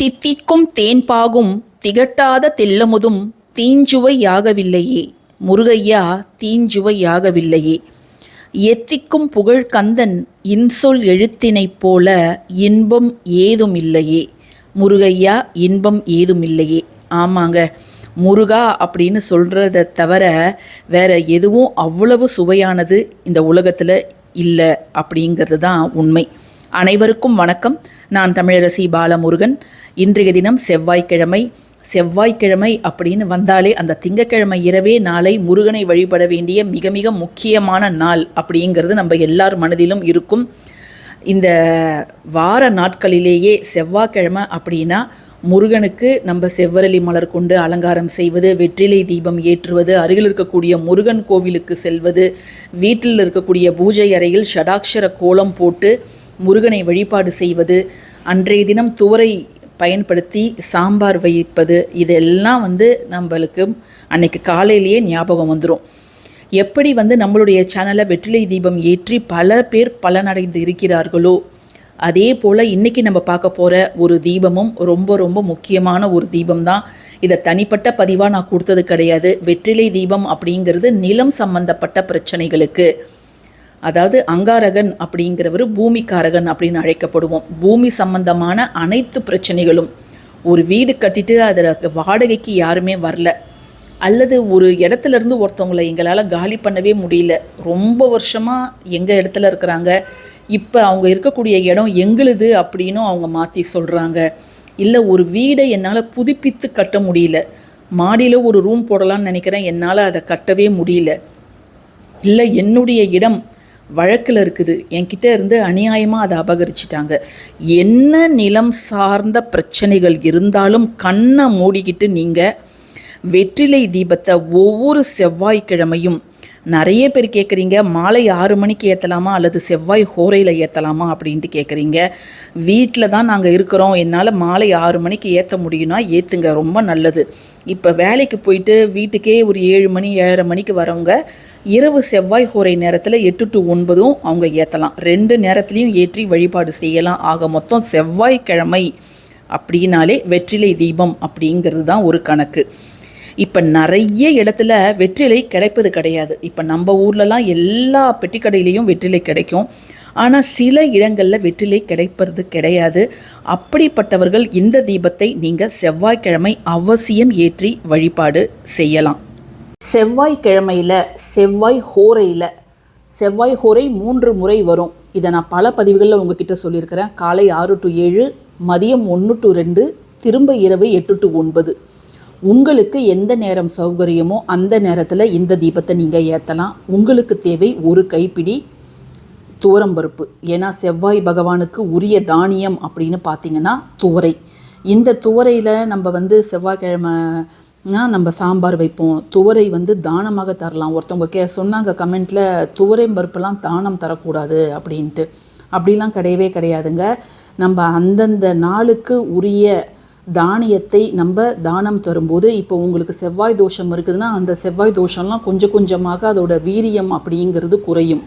தித்திக்கும் தேன்பாகும் திகட்டாத தெல்லமுதும் தீஞ்சுவையாகவில்லையே முருகையா தீஞ்சுவையாகவில்லையே எத்திக்கும் புகழ் கந்தன் இன்சொல் எழுத்தினைப் போல இன்பம் ஏதுமில்லையே. முருகையா இன்பம் ஏதுமில்லையே. ஆமாங்க முருகா அப்படின்னு சொல்கிறத தவிர வேற எதுவும் அவ்வளவு சுவையானது இந்த உலகத்தில் இல்லை அப்படிங்கிறது தான் உண்மை. அனைவருக்கும் வணக்கம். நான் தமிழரசி பாலமுருகன். இன்றைய தினம் செவ்வாய்க்கிழமை செவ்வாய்க்கிழமை அப்படின்னு வந்தாலே அந்த திங்கக்கிழமை இரவே நாளை முருகனை வழிபட வேண்டிய மிக மிக முக்கியமான நாள் அப்படிங்கிறது நம்ம எல்லார் மனதிலும் இருக்கும். இந்த வார நாட்களிலேயே செவ்வாய்க்கிழமை அப்படின்னா முருகனுக்கு நம்ம செவ்வரளி மலர் கொண்டு அலங்காரம் செய்வது வெற்றிலை தீபம் ஏற்றுவது அருகில் இருக்கக்கூடிய முருகன் கோவிலுக்கு செல்வது வீட்டில் இருக்கக்கூடிய பூஜை அறையில் ஷடாக்ஷர கோலம் போட்டு முருகனை வழிபாடு செய்வது அன்றைய தினம் துவரை பயன்படுத்தி சாம்பார் வைப்பது இதெல்லாம் வந்து நம்மளுக்கு அன்னைக்கு காலையிலேயே ஞாபகம் வந்துடும் எப்படி வந்து நம்மளுடைய சேனலை வெற்றிலை தீபம் ஏற்றி பல பேர் பலனடைந்து இருக்கிறார்களோ அதே போல் இன்றைக்கி நம்ம பார்க்க போகிற ஒரு தீபமும் ரொம்ப ரொம்ப முக்கியமான ஒரு தீபம் தான் இதை தனிப்பட்ட பதிவாக நான் கொடுத்தது கிடையாது. வெற்றிலை தீபம் அப்படிங்கிறது நிலம் சம்பந்தப்பட்ட பிரச்சனைகளுக்கு. அதாவது அங்காரகன் அப்படிங்கிறவர் பூமிக்காரகன் அப்படின்னு அழைக்கப்படுவோம். பூமி சம்பந்தமான அனைத்து பிரச்சனைகளும் ஒரு வீடு கட்டிட்டு அதில் வாடகைக்கு யாருமே வரல. அல்லது ஒரு இடத்துல இருந்து ஒருத்தவங்களை எங்களால் காலி பண்ணவே முடியல. ரொம்ப வருஷமாக எங்கள் இடத்துல இருக்கிறாங்க. இப்போ அவங்க இருக்கக்கூடிய இடம் எங்களுது அப்படின்னும் அவங்க மாற்றி சொல்கிறாங்க இல்லை ஒரு வீடை என்னால் புதுப்பித்து கட்ட முடியல. மாடியில் ஒரு ரூம் போடலான்னு நினைக்கிறேன். என்னால் அதை கட்டவே முடியல. இல்லை என்னுடைய இடம் வழக்கில் இருக்குது. என்கிட்ட இருந்து அநியாயமாக அதை அபகரிச்சிட்டாங்க. என்ன நிலம் சார்ந்த பிரச்சனைகள் இருந்தாலும் கண்ணை மூடிக்கிட்டு நீங்கள் வெற்றிலை தீபத்தை ஒவ்வொரு செவ்வாய்க்கிழமையும் நிறைய பேர் கேட்குறீங்க மாலை ஆறு மணிக்கு ஏற்றலாமா அல்லது செவ்வாய் ஹோரையில் ஏற்றலாமா அப்படின்ட்டு கேட்குறீங்க வீட்டில் தான் நாங்கள் இருக்கிறோம். என்னால் மாலை ஆறு மணிக்கு ஏற்ற முடியும்னா ஏற்றுங்க ரொம்ப நல்லது. இப்போ வேலைக்கு போயிட்டு வீட்டுக்கே ஒரு ஏழு மணி ஏழரை மணிக்கு வரவங்க இரவு செவ்வாய் ஹோரை நேரத்தில் எட்டு டு ஒன்பதும் அவங்க ஏற்றலாம் ரெண்டு நேரத்துலையும் ஏற்றி வழிபாடு செய்யலாம். ஆக மொத்தம் செவ்வாய்க்கிழமை அப்படின்னாலே வெற்றிலை தீபம் அப்படிங்கிறது தான் ஒரு கணக்கு. இப்போ நிறைய இடத்துல வெற்றிலை கிடைப்பது கிடையாது. இப்போ நம்ம ஊர்லலாம் எல்லா பெட்டிக்கடையிலையும் வெற்றிலை கிடைக்கும். ஆனால் சில இடங்களில் வெற்றிலை கிடைப்பது கிடையாது. அப்படிப்பட்டவர்கள் இந்த தீபத்தை நீங்கள் செவ்வாய்க்கிழமை அவசியம் ஏற்றி வழிபாடு செய்யலாம். செவ்வாய்க்கிழமையில் செவ்வாய் ஹோரையில் செவ்வாய் ஹோரை மூன்று முறை வரும். இதை நான் பல பதிவுகளில் உங்ககிட்ட சொல்லியிருக்கிறேன். காலை ஆறு டு ஏழு மதியம் ஒன்று டு ரெண்டு திரும்ப இரவு எட்டு டு ஒன்பது. உங்களுக்கு எந்த நேரம் சௌகரியமோ அந்த நேரத்தில் இந்த தீபத்தை நீங்கள் ஏற்றலாம் உங்களுக்கு தேவை ஒரு கைப்பிடி துவரம்பருப்பு ஏன்னா செவ்வாய் பகவானுக்கு உரிய தானியம் அப்படின்னு பார்த்தீங்கன்னா துவரை. இந்த துவரையில் நம்ம வந்து செவ்வாய்க்கிழமை நம்ம சாம்பார் வைப்போம். துவரை வந்து தானமாக தரலாம். ஒருத்தவங்க கே சொன்னாங்க கமெண்ட்டில் துவரை பருப்புலாம் தானம் தரக்கூடாது அப்படின்ட்டு. அப்படிலாம் கிடையவே கிடையாதுங்க. நம்ம அந்தந்த நாளுக்கு உரிய தானியத்தை நம்ம தானம் தரும்போது இப்போ உங்களுக்கு செவ்வாய் தோஷம் இருக்குதுன்னா அந்த செவ்வாய் தோஷம்லாம் கொஞ்சம் கொஞ்சமாக அதோட வீரியம் அப்படிங்கிறது குறையும்.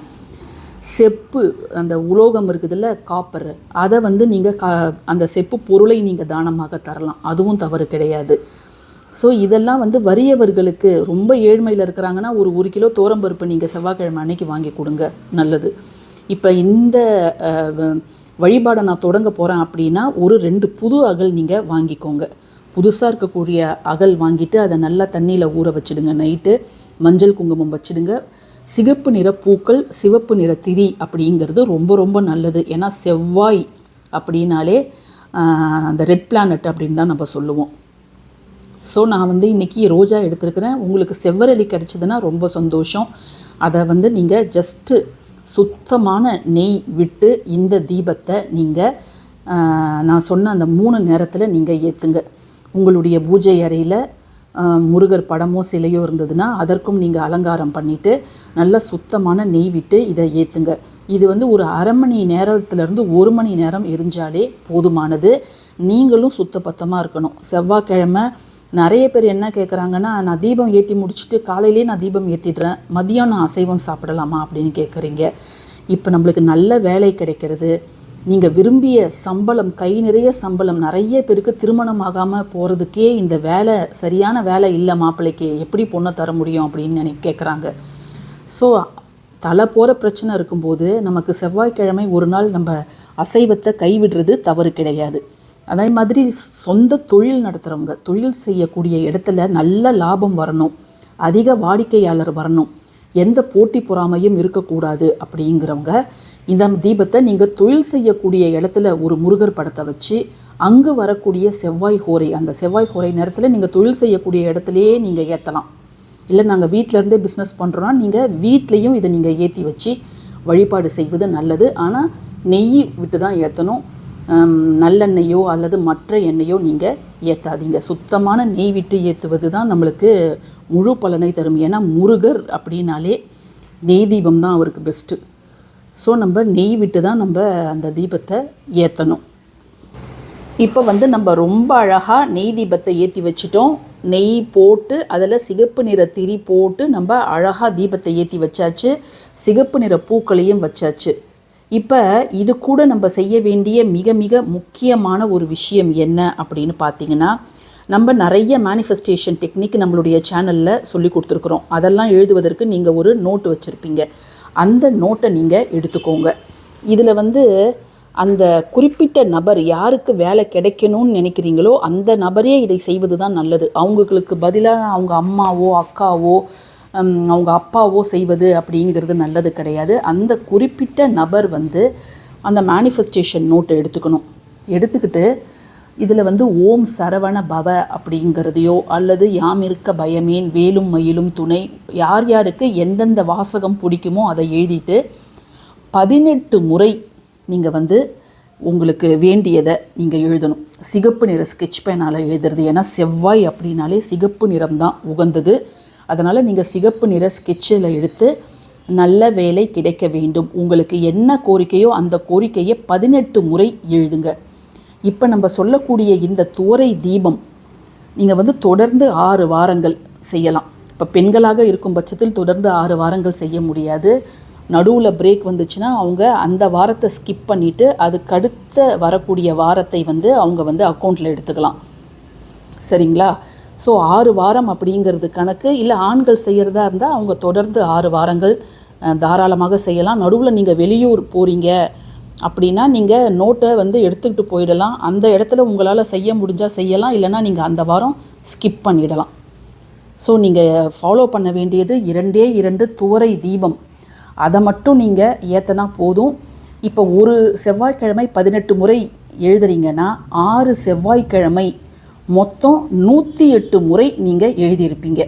செப்பு அந்த உலோகம் இருக்குதுல்ல காப்பர் அதை வந்து நீங்கள் கா அந்த செப்பு பொருளை நீங்கள் தானமாக தரலாம். அதுவும் தவறு கிடையாது. ஸோ இதெல்லாம் வந்து வறியவர்களுக்கு ரொம்ப ஏழ்மையில் இருக்கிறாங்கன்னா ஒரு ஒரு கிலோ தோரம்பருப்பு நீங்கள் செவ்வாய்க்கிழமை அன்னைக்கு வாங்கி கொடுங்க. நல்லது. இப்போ இந்த வழிபாடை நான் தொடங்க போகிறேன் அப்படின்னா ஒரு ரெண்டு புது அகல் நீங்கள் வாங்கிக்கோங்க. புதுசாக இருக்கக்கூடிய அகல் வாங்கிட்டு அதை நல்லா தண்ணியில் ஊற வச்சுடுங்க. நைட்டு மஞ்சள் குங்குமம் வச்சுடுங்க. சிகப்பு நிற பூக்கள் சிவப்பு நிற திரி அப்படிங்கிறது ரொம்ப ரொம்ப நல்லது. ஏன்னா செவ்வாய் அப்படின்னாலே அந்த ரெட் பிளானட் அப்படின்னு தான் நம்ம சொல்லுவோம். ஸோ நான் வந்து இன்றைக்கி ரோஜா எடுத்துருக்கிறேன். உங்களுக்கு செவ்வரளி கிடச்சிதுன்னா ரொம்ப சந்தோஷம். அதை வந்து நீங்கள் ஜஸ்ட்டு சுத்தமான நெய் விட்டு இந்த தீபத்தை நீங்கள் நான் சொன்ன அந்த மூணு நேரத்தில் நீங்கள் ஏற்றுங்க உங்களுடைய பூஜை அறையில் முருகர் படமோ சிலையோ இருந்ததுன்னா அதற்கும் நீங்கள் அலங்காரம் பண்ணிவிட்டு நல்ல சுத்தமான நெய் விட்டு இதை ஏற்றுங்க இது வந்து ஒரு அரை மணி நேரத்துலேருந்து ஒரு மணி நேரம் எரிஞ்சாலே போதுமானது. நீங்களும் சுத்தபத்தமாக இருக்கணும். செவ்வாய்க்கிழமை நிறைய பேர் என்ன கேட்குறாங்கன்னா நான் தீபம் ஏற்றி முடிச்சுட்டு காலையிலே நான் தீபம் ஏற்றிடுறேன் மதியம் நான் அசைவம் சாப்பிடலாமா அப்படின்னு கேட்குறீங்க இப்போ நம்மளுக்கு நல்ல வேலை கிடைக்கிறது. நீங்கள் விரும்பிய சம்பளம் கை நிறைய சம்பளம் நிறைய பேருக்கு திருமணம் ஆகாமல் போகிறதுக்கே இந்த வேலை சரியான வேலை இல்லை மாப்பிள்ளைக்கு. எப்படி பொண்ணை தர முடியும் அப்படின்னு நினை கேட்குறாங்க ஸோ தலை போகிற பிரச்சனை இருக்கும்போது நமக்கு செவ்வாய்க்கிழமை ஒரு நாள் நம்ம அசைவத்தை கைவிடுறது தவறு கிடையாது. அதே மாதிரி சொந்த தொழில் நடத்துகிறவங்க தொழில் செய்யக்கூடிய இடத்துல நல்ல லாபம் வரணும். அதிக வாடிக்கையாளர் வரணும். எந்த போட்டி பொறாமையும் இருக்கக்கூடாது அப்படிங்கிறவங்க இந்த தீபத்தை நீங்கள் தொழில் செய்யக்கூடிய இடத்துல ஒரு முருகர் படத்தை வச்சு அங்கு வரக்கூடிய செவ்வாய் ஹோரை அந்த செவ்வாய் ஹோரை நேரத்தில் நீங்கள் தொழில் செய்யக்கூடிய இடத்துலையே நீங்கள் ஏற்றலாம் இல்லை நாங்கள் வீட்டிலேருந்தே பிஸ்னஸ் பண்ணுறோன்னா நீங்கள் வீட்லேயும் இதை நீங்கள் ஏற்றி வச்சு வழிபாடு செய்வது நல்லது. ஆனால் நெய் விட்டு தான் ஏற்றணும் நல்லெண்ணெயோ அல்லது மற்ற எண்ணெயோ நீங்கள் ஏற்றாதீங்க சுத்தமான நெய் விட்டு ஏற்றுவது தான் நம்மளுக்கு முழு பலனை தரும். ஏன்னா முருகர் அப்படின்னாலே நெய் தீபம் தான் அவருக்கு பெஸ்ட்டு ஸோ நம்ம நெய் விட்டு தான் நம்ம அந்த தீபத்தை ஏற்றணும் இப்போ வந்து நம்ம ரொம்ப அழகாக நெய் தீபத்தை ஏற்றி வச்சிட்டோம். நெய் போட்டு அதில் சிகப்பு நிற திரி போட்டு நம்ம அழகாக தீபத்தை ஏற்றி வச்சாச்சு. சிகப்பு நிற பூக்களையும் வச்சாச்சு. இப்போ இது கூட நம்ம செய்ய வேண்டிய மிக மிக முக்கியமான ஒரு விஷயம் என்ன அப்படின்னு பார்த்தீங்கன்னா நம்ம நிறைய மேனிஃபெஸ்டேஷன் டெக்னிக் நம்மளுடைய சேனலில் சொல்லி கொடுத்துருக்குறோம். அதெல்லாம் எழுதுவதற்கு நீங்கள் ஒரு நோட்டு வச்சுருப்பீங்க. அந்த நோட்டை நீங்கள் எடுத்துக்கோங்க. இதில் வந்து அந்த குறிப்பிட்ட நபர் யாருக்கு வேலை கிடைக்கணும்னு நினைக்கிறீங்களோ அந்த நபரே இதை செய்வது தான் நல்லது. அவங்களுக்கு பதிலாக அவங்க அம்மாவோ அக்காவோ அவங்க அப்பாவோ செய்வது அப்படிங்கிறது நல்லது கிடையாது. அந்த குறிப்பிட்ட நபர் வந்து அந்த மேனிஃபெஸ்டேஷன் நோட்டை எடுத்துக்கணும். எடுத்துக்கிட்டு இதில் வந்து ஓம் சரவண பவ அப்படிங்கிறதையோ அல்லது யாம் இருக்க பயமேன் வேலும் மயிலும் துணை யார் யாருக்கு எந்தெந்த வாசகம் பிடிக்குமோ அதை எழுதிட்டு பதினெட்டு முறை நீங்கள் வந்து உங்களுக்கு வேண்டியதை நீங்கள் எழுதணும். சிகப்பு நிற ஸ்கெட்ச் பேனால் எழுதுறது. ஏன்னா செவ்வாய் அப்படின்னாலே சிகப்பு நிறம் தான் உகந்தது. அதனால் நீங்கள் சிகப்பு நிற ஸ்கெட்சில் எடுத்து நல்ல வேலை கிடைக்க வேண்டும். உங்களுக்கு என்ன கோரிக்கையோ அந்த கோரிக்கையை பதினெட்டு முறை எழுதுங்க. இப்போ நம்ம சொல்லக்கூடிய இந்த துவரை தீபம் நீங்கள் வந்து தொடர்ந்து ஆறு வாரங்கள் செய்யலாம். இப்போ பெண்களாக இருக்கும் பட்சத்தில் தொடர்ந்து ஆறு வாரங்கள் செய்ய முடியாது. நடுவில் பிரேக் வந்துச்சுன்னா அவங்க அந்த வாரத்தை ஸ்கிப் பண்ணிவிட்டு அதுக்கடுத்த வரக்கூடிய வாரத்தை வந்து அவங்க வந்து அக்கௌண்ட்டில் எடுத்துக்கலாம். சரிங்களா? ஸோ ஆறு வாரம் அப்படிங்கிறது கணக்கு. இல்லை ஆண்கள் செய்கிறதா இருந்தால் அவங்க தொடர்ந்து ஆறு வாரங்கள் தாராளமாக செய்யலாம். நடுவில் நீங்கள் வெளியூர் போகிறீங்க அப்படின்னா நீங்கள் நோட்டை வந்து எடுத்துக்கிட்டு போயிடலாம். அந்த இடத்துல உங்களால் செய்ய முடிஞ்சால் செய்யலாம். இல்லைனா நீங்கள் அந்த வாரம் ஸ்கிப் பண்ணிடலாம். ஸோ நீங்கள் ஃபாலோ பண்ண வேண்டியது இரண்டே இரண்டு துவரை தீபம். அதை மட்டும் நீங்கள் ஏற்றினா போதும். இப்போ ஒரு செவ்வாய்க்கிழமை பதினெட்டு முறை எழுதுறீங்கன்னா ஆறு செவ்வாய்க்கிழமை மொத்தம் நூற்றி எட்டு முறை நீங்கள் எழுதியிருப்பீங்க.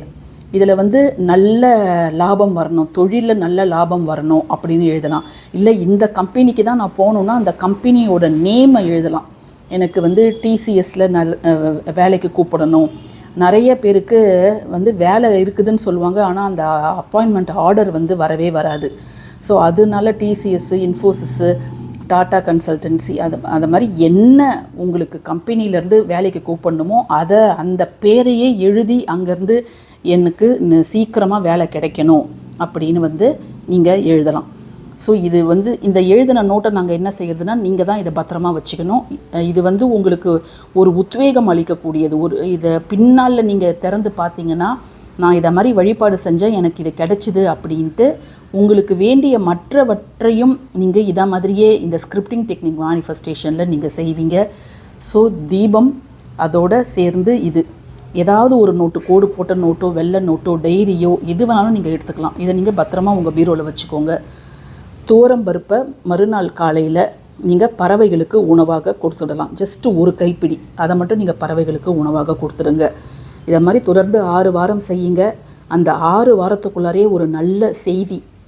இதில் வந்து நல்ல லாபம் வரணும் தொழிலில் நல்ல லாபம் வரணும் அப்படின்னு எழுதலாம். இல்லை இந்த கம்பெனிக்கு தான் நான் போகணுன்னா அந்த கம்பெனியோட நேமை எழுதலாம். எனக்கு வந்து டிசிஎஸில் நல் வேலைக்கு கூப்பிடணும். நிறைய பேருக்கு வந்து வேலை இருக்குதுன்னு சொல்லுவாங்க ஆனால் அந்த அப்பாயின்மெண்ட் ஆர்டர் வந்து வரவே வராது. ஸோ அதனால டிசிஎஸ்ஸு இன்ஃபோசிஸ்ஸு டாட்டா கன்சல்டன்சி அது அது மாதிரி என்ன உங்களுக்கு கம்பெனியிலேருந்து வேலைக்கு கூப்பிடணுமோ அதை அந்த பேரையே எழுதி அங்கேருந்து எனக்கு சீக்கிரமாக வேலை கிடைக்கணும் அப்படின்னு வந்து நீங்கள் எழுதலாம். ஸோ இது வந்து இந்த எழுதின நோட்டை நாங்கள் என்ன செய்கிறதுனா நீங்கள் தான் இதை பத்திரமா வச்சுக்கணும். இது வந்து உங்களுக்கு ஒரு உத்வேகம் அளிக்கக்கூடியது. ஒரு இதை பின்னால் நீங்கள் திறந்து பார்த்தீங்கன்னா நான் இதை மாதிரி வழிபாடு செஞ்சேன் எனக்கு இது கிடைச்சிது அப்படின்ட்டு உங்களுக்கு வேண்டிய மற்றவற்றையும் நீங்கள் இதை மாதிரியே இந்த ஸ்கிரிப்டிங் டெக்னிக் மேனிஃபெஸ்டேஷனில் நீங்கள் செய்வீங்க. ஸோ தீபம் அதோடு சேர்ந்து இது. ஏதாவது ஒரு நோட்டு கோடு போட்ட நோட்டோ வெள்ளை நோட்டோ டைரியோ எது வேணாலும் நீங்கள் எடுத்துக்கலாம். இதை நீங்கள் பத்திரமா உங்கள் பீரோவில் வச்சுக்கோங்க. தோரம் பருப்பை மறுநாள் காலையில் நீங்கள் பறவைகளுக்கு உணவாக கொடுத்துடலாம். ஜஸ்ட்டு ஒரு கைப்பிடி. அதை மட்டும் நீங்கள் பறவைகளுக்கு உணவாக கொடுத்துருங்க இதை மாதிரி தொடர்ந்து ஆறு வாரம் செய்யுங்க. அந்த ஆறு வாரத்துக்குள்ளாரே ஒரு நல்ல செய்தி